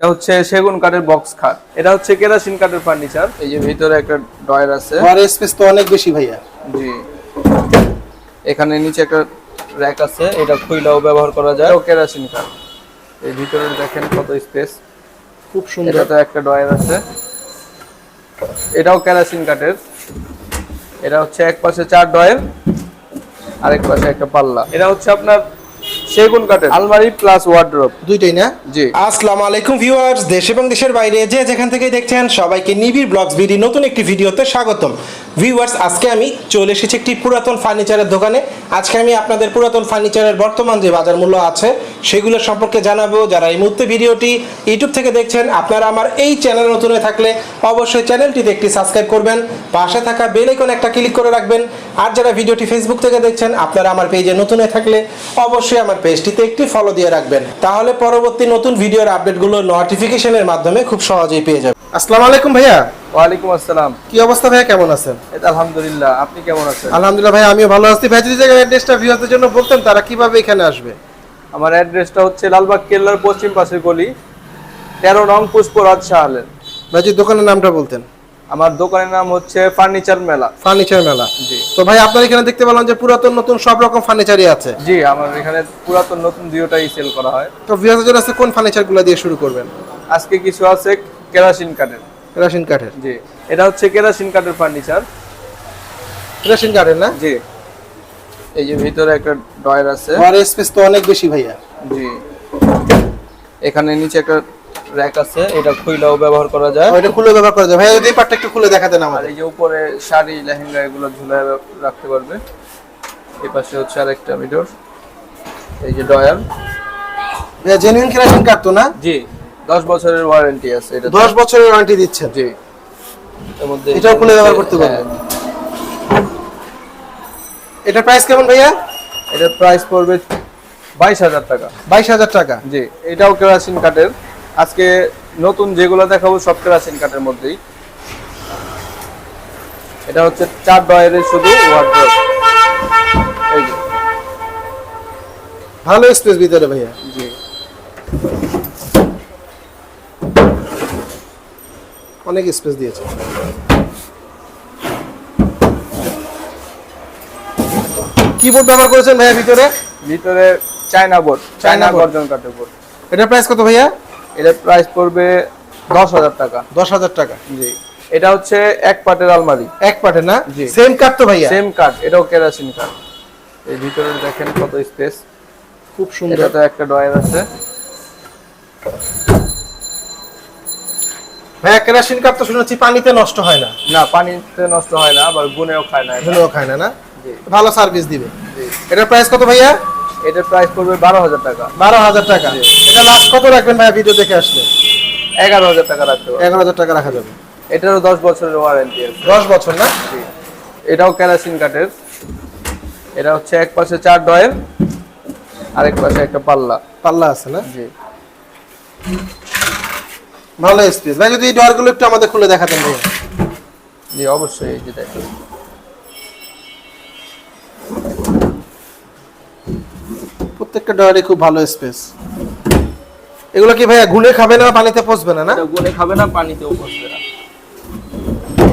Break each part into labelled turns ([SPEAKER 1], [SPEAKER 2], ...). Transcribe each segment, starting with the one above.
[SPEAKER 1] এটা হচ্ছে সেগুন কাঠের বক্স খাট। এটা হচ্ছে কেরাসিন কাঠের ফার্নিচার। এই যে ভিতরে একটা ড্রয়ার আছে।
[SPEAKER 2] ঘরের স্পেস তো অনেক বেশি ভাইয়া।
[SPEAKER 1] জি। এখানে নিচে একটা র্যাক আছে এটা খুইলাও ব্যবহার করা যায়। ও কেরাসিন কাঠ। এই ভিতরে দেখেন কত স্পেস।
[SPEAKER 2] খুব সুন্দর।
[SPEAKER 1] এটাতে একটা ড্রয়ার আছে। এটাও কেরাসিন কাঠের। এটা হচ্ছে এক পাশে চার ড্রয়ার আরেক পাশে একটা পাল্লা। এটা হচ্ছে আপনার সেগুন কাঠের। আলমারি প্লাস ওয়ার্ড্রপ
[SPEAKER 2] দুইটাই না?
[SPEAKER 1] জি।
[SPEAKER 2] আসসালামু আলাইকুম ভিউয়ার্স দেশ এবং দেশের বাইরে যে যেখান থেকে দেখছেন সবাইকে নিবিড় ব্লগস বিডি নতুন একটি ভিডিওতে স্বাগতম। ভিউয়ার্স আজকে আমি চলে এসেছি একটি পুরাতন ফার্নিচারের দোকানে। আজকে আমি আপনাদের পুরাতন ফার্নিচারের বর্তমান যে বাজার মূল্য আছে, সেগুলো সম্পর্কে জানাব। যারা এই মুহূর্তে ভিডিওটি ইউটিউব থেকে দেখছেন, আপনারা আমার এই চ্যানেল নতুন হয়ে থাকলে অবশ্যই চ্যানেলটিতে একটি সাবস্ক্রাইব করবেন, পাশে থাকা বেল আইকন একটা ক্লিক করে রাখবেন। আর যারা ভিডিওটি ফেসবুক থেকে দেখছেন, আপনারা আমার পেজে নতুন হয়ে থাকলে অবশ্যই আমার পেজটিতে একটি ফলো দিয়ে রাখবেন। তাহলে পরবর্তী নতুন ভিডিওর আপডেটগুলো নোটিফিকেশনের মাধ্যমে খুব সহজেই পেয়ে যাবেন। আসসালামু আলাইকুম ভাইয়া।
[SPEAKER 1] ওয়ালাইকুম আসসালাম।
[SPEAKER 2] কি অবস্থা ভাইয়া কেমন আছেন?
[SPEAKER 1] এটা আলহামদুলিল্লাহ আপনি কেমন আছেন?
[SPEAKER 2] আলহামদুলিল্লাহ ভাই আমিও ভালো আছি। ভাই যদি অ্যাড্রেসটা ভিউয়ারদের জন্য বলতেন তারা কীভাবে এখানে আসবে?
[SPEAKER 1] আমার অ্যাড্রেসটা হচ্ছে লালবাগ কেল্লার পশ্চিম পাশের গলি তেরো নং পুষ্পরাজ শাহালেন
[SPEAKER 2] ভাই দোকানের নামটা বলতেন।
[SPEAKER 1] আমার দোকানের নাম হচ্ছে ফার্নিচার মেলা।
[SPEAKER 2] ফার্নিচার মেলা।
[SPEAKER 1] জি।
[SPEAKER 2] তো ভাই আপনার এখানে দেখতে পেলাম যে পুরাতন নতুন সব রকম ফার্নিচারই আছে।
[SPEAKER 1] জি আমার এখানে পুরাতন নতুন দুইটাই সেল করা হয়।
[SPEAKER 2] তো ভিউয়ারদের জন্য আজকে কোন ফার্নিচারগুলো দিয়ে শুরু করবেন?
[SPEAKER 1] আজকে কিছু আছে কেরাসিন কাঠের।
[SPEAKER 2] কেরাসিন কাঠের।
[SPEAKER 1] জি এটা হচ্ছে কেরাসিন কাঠের ফার্নিচার।
[SPEAKER 2] কেরাসিন কাঠের না?
[SPEAKER 1] জি। এই যে ভিতরে একটা ড্রয়ার আছে।
[SPEAKER 2] ঘরের স্পেস তো অনেক বেশি ভাইয়া।
[SPEAKER 1] জি। এখানে নিচে একটা র্যাক আছে এটা খুইলাও ব্যবহার করা যায়।
[SPEAKER 2] ওইটা খুলে ব্যবহার করা যায়। ভাইয়া যদি এই পার্টটা একটু খুলে দেখাতেন
[SPEAKER 1] আর
[SPEAKER 2] আমাদের।
[SPEAKER 1] এই যে উপরে শাড়ি লেহেঙ্গা এগুলো ঝুলায় রাখতে পারবে। এই পাশে হচ্ছে আরেকটা মিডর এই যে ডয়ার।
[SPEAKER 2] ভাইয়া জেনুইন কেরাসিন কাঠ তো না?
[SPEAKER 1] জি। দশ বছরের ওয়ারেন্টি আছে এটা
[SPEAKER 2] দশ বছরের ওয়ারেন্টি দিচ্ছেন?
[SPEAKER 1] জি। এর মধ্যে
[SPEAKER 2] এটাও খুলে ব্যবহার করতে
[SPEAKER 1] হ্যাঁ,
[SPEAKER 2] পারবেন এটার প্রাইস কেমন ভাইয়া?
[SPEAKER 1] এটার প্রাইস পড়বে বাইশ হাজার টাকা।
[SPEAKER 2] বাইশ হাজার টাকা?
[SPEAKER 1] জি এটাও কেরাসিন কাঠের। আজকে নতুন যেগুলো দেখাবো সব কেরাসিন কাঠের মধ্যেই। এটা হচ্ছে চার ডয়ারের শুধু ওয়ার্ড্রোব এই যে।
[SPEAKER 2] ভালো স্পেস ভিতরে ভাইয়া।
[SPEAKER 1] জি।
[SPEAKER 2] অনেক স্পেস দিয়েছে। কিবোর্ড ব্যবহার করেছেন ভাইয়া ভিতরে?
[SPEAKER 1] ভিতরে চায়না বোর্ড চায়না। গর্জন কাঠের বোর্ড
[SPEAKER 2] এটার প্রাইস কত ভাইয়া?
[SPEAKER 1] এটার প্রাইস পড়বে দশ হাজার টাকা।
[SPEAKER 2] দশ হাজার টাকা।
[SPEAKER 1] জি। এটা হচ্ছে এক পাটের আলমারি।
[SPEAKER 2] এক পার্টের না?
[SPEAKER 1] জি।
[SPEAKER 2] সেম কাঠ তো ভাইয়া?
[SPEAKER 1] সেম কাঠ এটাও কেরাসিন কাঠ এই ভিতরে দেখেন কত স্পেস
[SPEAKER 2] খুব সুন্দর।
[SPEAKER 1] এটাতে একটা ডয়ার আছে।
[SPEAKER 2] ভাইয়া কেরাসিন কাঠ তো শুনেছি পানিতে নষ্ট হয় না।
[SPEAKER 1] না পানিতে নষ্ট হয় না আবার গুনেও খায় না।
[SPEAKER 2] ধুলেও খায় না না? ভালো সার্ভিস দিবে। এটার প্রাইস কত ভাইয়া?
[SPEAKER 1] এটার প্রাইস পড়বে বারো হাজার টাকা।
[SPEAKER 2] বারো হাজার টাকা। এটা লাস্ট কত রাখবেন ভাইয়া ভিডিও দেখে আসলে?
[SPEAKER 1] এগারো হাজার টাকা রাখতে
[SPEAKER 2] এগারো হাজার টাকা রাখা যাবে।
[SPEAKER 1] এটারও দশ বছরের ওয়ারেন্টি আছে।
[SPEAKER 2] দশ বছর না?
[SPEAKER 1] এটাও কেরাসিন কাঠের। এটা হচ্ছে এক পাশে চার ডয়ের আরেক পাশে একটা পাল্লা।
[SPEAKER 2] পাল্লা আছে না?
[SPEAKER 1] জি।
[SPEAKER 2] ভালো স্পেস। ভাই যদি এই ডোরগুলো একটু আমাদের খুলে দেখাতেন ভাই
[SPEAKER 1] জি অবশ্যই এই যে দেখেন।
[SPEAKER 2] প্রত্যেকটা ডয়ারে খুব ভালো স্পেস। এগুলো কি ভাইয়া গুলে খাবে না পানিতে পচবে না না?
[SPEAKER 1] গুনে খাবে না পানিতেও পচবে না।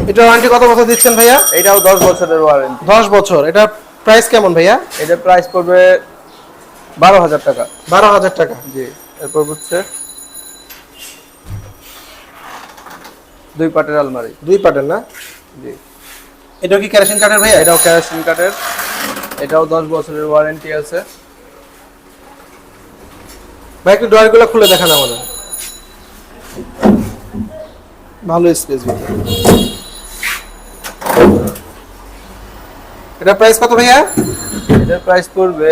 [SPEAKER 2] এটা ওয়ারেন্টি কত বছর দিচ্ছেন ভাইয়া?
[SPEAKER 1] এটাও দশ বছরের ওয়ারেন্টি
[SPEAKER 2] দশ বছর। এটা প্রাইস কেমন ভাইয়া?
[SPEAKER 1] এটা প্রাইস পড়বে বারো হাজার টাকা।
[SPEAKER 2] বারো হাজার টাকা।
[SPEAKER 1] জি এরপর হচ্ছে দুই পাটের আলমারি।
[SPEAKER 2] দুই পার্টের না?
[SPEAKER 1] জি।
[SPEAKER 2] এটাও কি কেরাসিন কাঠের ভাইয়া?
[SPEAKER 1] এটাও কেরাসিন কাঠের। এটাও দশ বছরের ওয়ারেন্টি আছে।
[SPEAKER 2] ভাই একটু ডয়ারগুলো খুলে দেখান আমাদের। ভালো স্পেস এটা প্রাইস কত ভাইয়া?
[SPEAKER 1] এটার প্রাইস পড়বে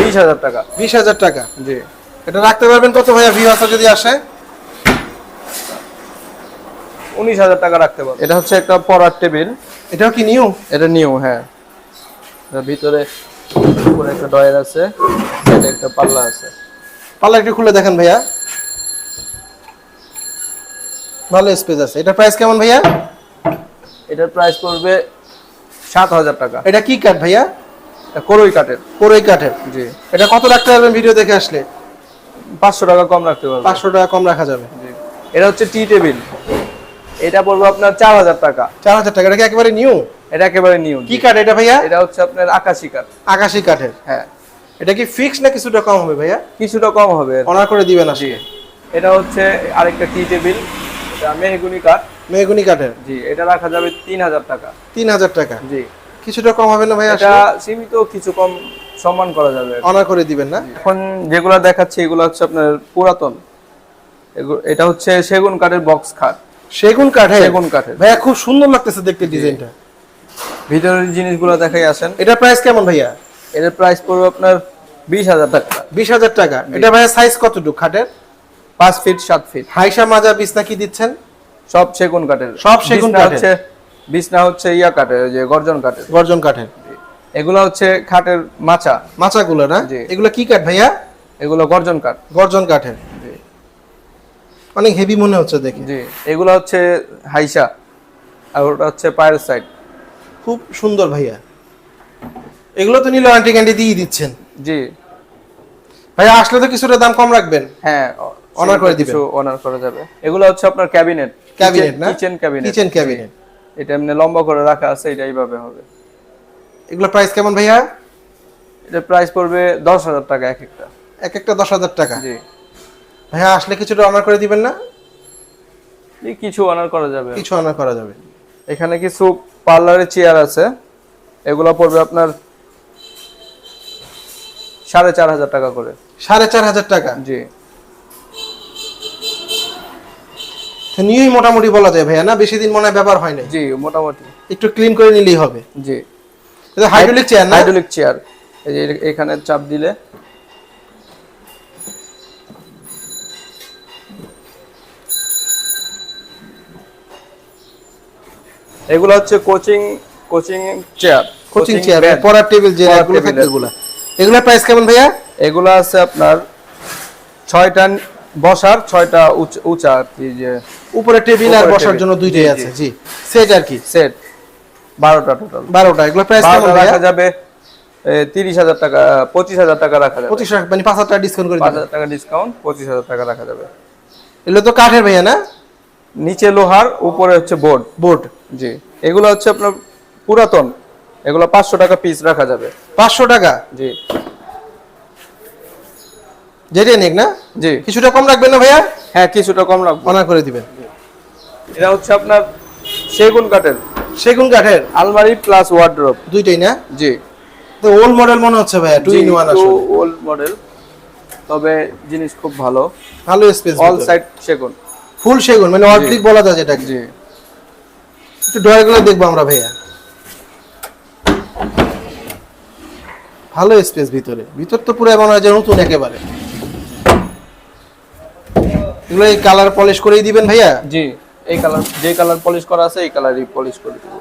[SPEAKER 1] বিশ হাজার টাকা।
[SPEAKER 2] বিশ হাজার টাকা।
[SPEAKER 1] জি।
[SPEAKER 2] এটা রাখতে পারবেন কত ভাইয়া? ভিউ যদি আসে।
[SPEAKER 1] উনিশ হাজার টাকা রাখতে পারবে। এটা হচ্ছে একটা পড়ার টেবিল।
[SPEAKER 2] এটাও কি নিউ?
[SPEAKER 1] এটা নিউ হ্যাঁ। এটার ভিতরে উপরে একটা ডয়ের আছে সাইডে একটা পাল্লা আছে।
[SPEAKER 2] পাল্লা একটু খুলে দেখেন ভাইয়া। ভালো স্পেস আছে। এটা প্রাইস কেমন ভাইয়া?
[SPEAKER 1] এটার প্রাইস পড়বে সাত হাজার টাকা।
[SPEAKER 2] এটা কি কাঠ ভাইয়া?
[SPEAKER 1] এটা করই কাঠের।
[SPEAKER 2] কোরই কাঠের।
[SPEAKER 1] জি।
[SPEAKER 2] এটা কত রাখতে পারবেন ভিডিও দেখে আসলে?
[SPEAKER 1] পাঁচশো টাকা কম রাখতে পারব।
[SPEAKER 2] পাঁচশো টাকা কম রাখা যাবে।
[SPEAKER 1] জি। এটা হচ্ছে টি টেবিল। এটা পড়বে আপনার চার হাজার টাকা।
[SPEAKER 2] চার হাজার টাকা এটা কি একেবারে নিউ
[SPEAKER 1] এটা একেবারে নিউ
[SPEAKER 2] কি কাঠ এটা ভাইয়া?
[SPEAKER 1] এটা হচ্ছে আপনার আকাশি কাঠ
[SPEAKER 2] আকাশি কাঠের
[SPEAKER 1] হ্যাঁ।
[SPEAKER 2] এটা কি ফিক্স না কিছুটা কম হবে ভাইয়া?
[SPEAKER 1] কিছুটা কম হবে।
[SPEAKER 2] অনার করে দিবেন
[SPEAKER 1] জি।
[SPEAKER 2] আসলে
[SPEAKER 1] এটা হচ্ছে আরেকটা টি টেবিল এটা মেহগুনি কাঠ
[SPEAKER 2] মেগুনি কাঠের
[SPEAKER 1] জি এটা রাখা যাবে তিন হাজার টাকা।
[SPEAKER 2] তিন হাজার টাকা।
[SPEAKER 1] জি।
[SPEAKER 2] কিছুটা কম হবে না ভাইয়া
[SPEAKER 1] এটা সীমিত কিছু কম সম্মান করা যাবে।
[SPEAKER 2] অনার করে দিবেন না?
[SPEAKER 1] এখন যেগুলো দেখাচ্ছি এগুলো হচ্ছে আপনার পুরাতন। এটা হচ্ছে সেগুন কাঠের বক্স খাট
[SPEAKER 2] সেগুন কাঠের।
[SPEAKER 1] সেগুন কাঠের।
[SPEAKER 2] ভাইয়া খুব সুন্দর লাগতেছে দেখতে ডিজাইনটা।
[SPEAKER 1] ভিতরের জিনিসগুলো দেখাই আসেন।
[SPEAKER 2] এটা প্রাইস কেমন ভাইয়া?
[SPEAKER 1] এটার প্রাইস পড়বে আপনার বিশ হাজার টাকা।
[SPEAKER 2] বিশ হাজার টাকা। এটা ভাইয়া সাইজ কতটুকু খাটের
[SPEAKER 1] পাঁচ ফিট সাত ফিট
[SPEAKER 2] হাইসা মাজা বিছনা কি দিচ্ছেন?
[SPEAKER 1] সব সেগুন কাঠের।
[SPEAKER 2] সব সেগুন
[SPEAKER 1] হচ্ছে বিছনা হচ্ছে ইয়া কাঠের যে গর্জন কাঠের।
[SPEAKER 2] গর্জন কাঠের।
[SPEAKER 1] এগুলো হচ্ছে খাটের মাচা।
[SPEAKER 2] মাচাগুলো না। এগুলো কি কাঠ ভাইয়া?
[SPEAKER 1] এগুলো গর্জন কাঠ।
[SPEAKER 2] গর্জন কাঠের। অনেক হেভি মনে হচ্ছে দেখে।
[SPEAKER 1] জি এগুলো হচ্ছে হাইসা আর ওটা হচ্ছে পায়ের সাইড
[SPEAKER 2] খুব সুন্দর ভাইয়া। এগুলো তো নিলে আন্টি ক্যান্ডি দিয়ে দিচ্ছেন।
[SPEAKER 1] জি।
[SPEAKER 2] ভাইয়া আসলে তো কিছুটা দাম কম রাখবেন।
[SPEAKER 1] হ্যাঁ
[SPEAKER 2] Honor করে দিবেন।
[SPEAKER 1] কিছু অনার করা যাবে। এগুলো হচ্ছে আপনার ক্যাবিনেট
[SPEAKER 2] ক্যাবিনেট না?
[SPEAKER 1] কিচেন ক্যাবিনেট
[SPEAKER 2] কিচেন ক্যাবিনেট
[SPEAKER 1] এটা এমনি লম্বা করে রাখা আছে এটা এইভাবে হবে।
[SPEAKER 2] এগুলো প্রাইস কেমন ভাইয়া?
[SPEAKER 1] এটা প্রাইস পড়বে দশ হাজার টাকা এক একটা।
[SPEAKER 2] এক একটা দশ হাজার টাকা।
[SPEAKER 1] জি।
[SPEAKER 2] ভাইয়া আসলে কিছুটা অনার করে দিবেন না?
[SPEAKER 1] কিছু অনার করা যাবে।
[SPEAKER 2] কিছু অনার করা যাবে।
[SPEAKER 1] এখানে কিছু পার্লারের চেয়ার আছে। এগুলো পড়বে আপনার সাড়ে চার হাজার টাকা করে।
[SPEAKER 2] সাড়ে চার হাজার টাকা?
[SPEAKER 1] জি।
[SPEAKER 2] নিয়েই মোটামুটি বলা যায় ভাইয়া না? বেশি দিন মনে হয় ব্যবহার হয় না
[SPEAKER 1] জি মোটামুটি।
[SPEAKER 2] একটু ক্লিন করে নিলেই হবে।
[SPEAKER 1] জি।
[SPEAKER 2] এটা হাইড্রোলিক চেয়ার না?
[SPEAKER 1] হাইড্রোলিক চেয়ার এই যে এখানে চাপ দিলে এগুলো হচ্ছে coaching coaching chair
[SPEAKER 2] coaching chair পড়ার টেবিল যে এগুলো থাকে। এগুলা। এগুলোর প্রাইস কেমন ভাইয়া?
[SPEAKER 1] এগুলো আছে আপনার ছয়টা বসার ছয়টা উচ- উঁচা কি যে
[SPEAKER 2] উপরে টেবিল আর বসার জন্য দুইটাই আছে
[SPEAKER 1] জি।
[SPEAKER 2] সেট আর কি?
[SPEAKER 1] সেট বারোটা টোটাল
[SPEAKER 2] বারোটা এগুলো প্রাইস কেমন ভাইয়া?
[SPEAKER 1] রাখা যাবে তিরিশ হাজার টাকা পঁচিশ হাজার টাকা রাখা যাবে।
[SPEAKER 2] পঁচিশ মানে পাঁচ হাজার টাকা ডিসকাউন্ট করে
[SPEAKER 1] পাঁচ হাজার টাকা ডিসকাউন্ট পঁচিশ হাজার টাকা রাখা যাবে।
[SPEAKER 2] এগুলো তো কাঠের ভাইয়া না?
[SPEAKER 1] নিচে লোহার উপরে হচ্ছে বোর্ড।
[SPEAKER 2] বোর্ড।
[SPEAKER 1] জি। এগুলো হচ্ছে আপনার পুরাতন। এগুলো পাঁচশো টাকা পিস রাখা যাবে।
[SPEAKER 2] পাঁচশো টাকা?
[SPEAKER 1] জি।
[SPEAKER 2] যেটাই নেক না?
[SPEAKER 1] জি।
[SPEAKER 2] কিছুটা কম রাখবেন না ভাইয়া?
[SPEAKER 1] হ্যাঁ কিছুটা কম রাখব।
[SPEAKER 2] করে দিবেন।
[SPEAKER 1] এটা হচ্ছে আপনার সেগুন কাঠের।
[SPEAKER 2] সেগুন কাঠের?
[SPEAKER 1] আলমারি প্লাস ওয়ার্ড্রোপ
[SPEAKER 2] দুইটাই না?
[SPEAKER 1] জি।
[SPEAKER 2] তো ওল্ড মডেল মনে হচ্ছে ভাইয়া টু ইন ওয়ান আসলে।
[SPEAKER 1] ওল্ড মডেল তবে জিনিস খুব ভালো।
[SPEAKER 2] ভালো স্পেস
[SPEAKER 1] অল সাইড সেগুন।
[SPEAKER 2] ফুল সেগুন মানে অর্ধেক বলা যায় যেটাকে
[SPEAKER 1] জি।
[SPEAKER 2] একটু ড্রয়ারগুলো দেখব আমরা ভাইয়া। ভালো স্পেস ভিতরে। ভিতর তো পুরো মনে হয় যে নতুন একেবারে। এগুলো এই কালার পলিশ করেই দিবেন ভাইয়া?
[SPEAKER 1] জি এই কালার যে কালার পলিশ করা আছে এই কালারই পলিশ করে দেবো।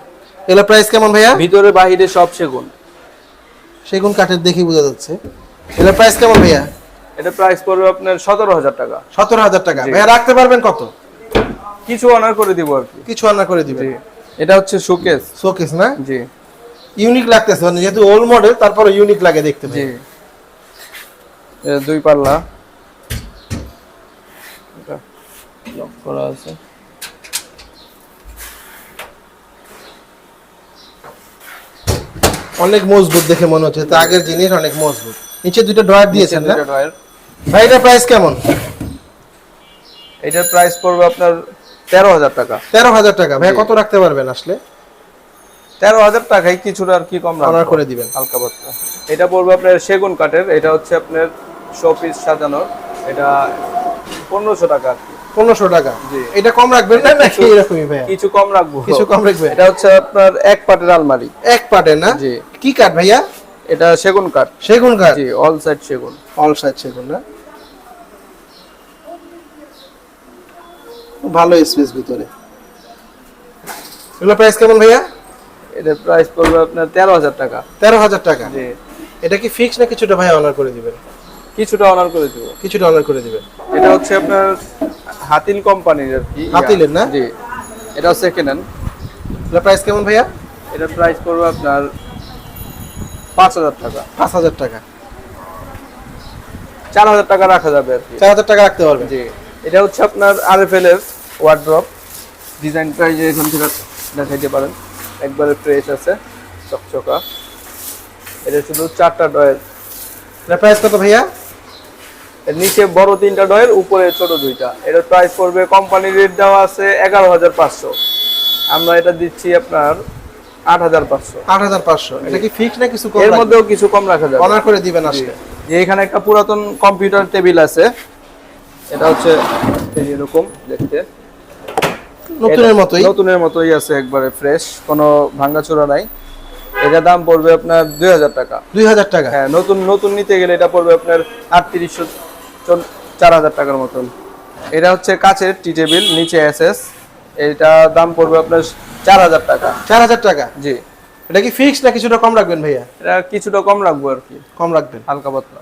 [SPEAKER 2] এগুলো প্রাইস কেমন ভাইয়া?
[SPEAKER 1] ভিতরে বাহিরে সব সেগুন।
[SPEAKER 2] সেগুন কাঠের দেখি বোঝা যাচ্ছে। এগুলো প্রাইস কেমন ভাইয়া?
[SPEAKER 1] এটা প্রাইস পড়বে আপনার সতেরো হাজার টাকা।
[SPEAKER 2] সতেরো হাজার টাকা। ভাইয়া রাখতে পারবেন কত?
[SPEAKER 1] কিছু অনার করে দিব আর কি।
[SPEAKER 2] কিছু রান্না করে দিবেন।
[SPEAKER 1] এটা হচ্ছে শোকেস
[SPEAKER 2] শোকেস না?
[SPEAKER 1] জি।
[SPEAKER 2] ইউনিক লাগতেছে মানে যেহেতু ওল্ড মডেল তারপরে ইউনিক লাগে দেখতে
[SPEAKER 1] জি। এটা দুই পাল্লা। এটা লক করা আছে।
[SPEAKER 2] অনেক মজবুত দেখে মনে হচ্ছে তো আগের জিনিস অনেক মজবুত। নিচে দুটো ড্রয়ার দিয়েছেন না?
[SPEAKER 1] দুটো ড্রয়ার।
[SPEAKER 2] ভাই এটা প্রাইস কেমন?
[SPEAKER 1] এটার প্রাইস পড়বে আপনার তেরো হাজার টাকা।
[SPEAKER 2] তেরো হাজার টাকা। ভাই কত রাখতে পারবেন আসলে?
[SPEAKER 1] তেরো হাজার টাকায় কিছুটা আর কি কম
[SPEAKER 2] অনার করে দিবেন।
[SPEAKER 1] হালকা পাতলা। এটা পড়বে আপনার সেগুন কাঠের। এটা হচ্ছে আপনার শোপিস সাজানোর। এটা পনেরোশো টাকা।
[SPEAKER 2] পনেরোশো টাকা।
[SPEAKER 1] জি।
[SPEAKER 2] এটা কম রাখবেন না? নাকি এরকমই ভাইয়া?
[SPEAKER 1] কিছু কম রাখব।
[SPEAKER 2] কিছু কম রাখবেন।
[SPEAKER 1] এটা হচ্ছে আপনার এক পাটের আলমারি।
[SPEAKER 2] এক পার্টের না?
[SPEAKER 1] জি।
[SPEAKER 2] কি কাঠ ভাইয়া?
[SPEAKER 1] এটা সেগুন কাঠ।
[SPEAKER 2] সেগুন কাঠ?
[SPEAKER 1] জি অল সাইড সেগুন।
[SPEAKER 2] অল সাইড সেগুন না? ভালো স্পেস ভিতরে। এগুলো প্রাইস কেমন ভাইয়া?
[SPEAKER 1] এটা প্রাইস পড়বে আপনার তেরো হাজার টাকা।
[SPEAKER 2] তেরো হাজার টাকা?
[SPEAKER 1] জি।
[SPEAKER 2] এটা কি ফিক্স না কিছুটা ভাই অনার করে দিবেন?
[SPEAKER 1] কিছুটা অনার করে দেবো।
[SPEAKER 2] কিছুটা অনার করে দিবেন।
[SPEAKER 1] এটা হচ্ছে আপনার হাতিল কোম্পানির আর কি
[SPEAKER 2] হাতিলের না?
[SPEAKER 1] জি। এটা সেকেন্ড হ্যান্ড
[SPEAKER 2] এগুলো প্রাইস কেমন ভাইয়া?
[SPEAKER 1] এটা প্রাইস পড়বে আপনার পাঁচ হাজার টাকা।
[SPEAKER 2] পাঁচ হাজার টাকা।
[SPEAKER 1] চার হাজার টাকা রাখা যাবে আর কি।
[SPEAKER 2] চার হাজার টাকা রাখতে পারবেন
[SPEAKER 1] জি। এটা হচ্ছে আপনার আরএফএল এর ওয়ার্ড্রপ ডিজাইনটা যে এখান থেকে দেখাইতে পারেন। একবারে ফ্রেশ আছে চকচকা। এটা শুধু চারটা ডয়ের
[SPEAKER 2] এটা প্রাইস কত ভাইয়া?
[SPEAKER 1] নিচে বড় তিনটা ডয়ের উপরে ছোট দুইটা। এটার প্রাইস পড়বে কোম্পানির রেট দেওয়া আছে এগারো হাজার পাঁচশো। আমরা এটা দিচ্ছি আপনার আট হাজার পাঁচশো।
[SPEAKER 2] আট হাজার পাঁচশো। এটা কি ফিক্স না কিছু কম
[SPEAKER 1] এর মধ্যেও কিছু কম রাখা যাবে।
[SPEAKER 2] অনার করে দিবেন আসলে
[SPEAKER 1] যে এখানে একটা পুরাতন কম্পিউটার টেবিল আছে। এটা হচ্ছে এরকম দেখতে।
[SPEAKER 2] নতুনের মতোই।
[SPEAKER 1] নতুনের মতোই আছে একবারে ফ্রেশ কোনো ভাঙাচোরা নাই। এটা দাম পড়বে আপনার দুই হাজার টাকা।
[SPEAKER 2] দুই হাজার টাকা?
[SPEAKER 1] হ্যাঁ নতুন নতুন নিতে গেলে এটা পড়বে আপনার আটত্রিশশো চার হাজার টাকার মতন। এটা হচ্ছে কাচের টি টেবিল নিচে এসএস এটা দাম পড়বে আপনার চার হাজার টাকা।
[SPEAKER 2] চার হাজার টাকা?
[SPEAKER 1] জি।
[SPEAKER 2] এটা কি ফিক্স না কিছুটা কম রাখবেন ভাইয়া?
[SPEAKER 1] এটা কিছুটা কম রাখব আর কি।
[SPEAKER 2] কম রাখবেন।
[SPEAKER 1] হালকা পাতলা।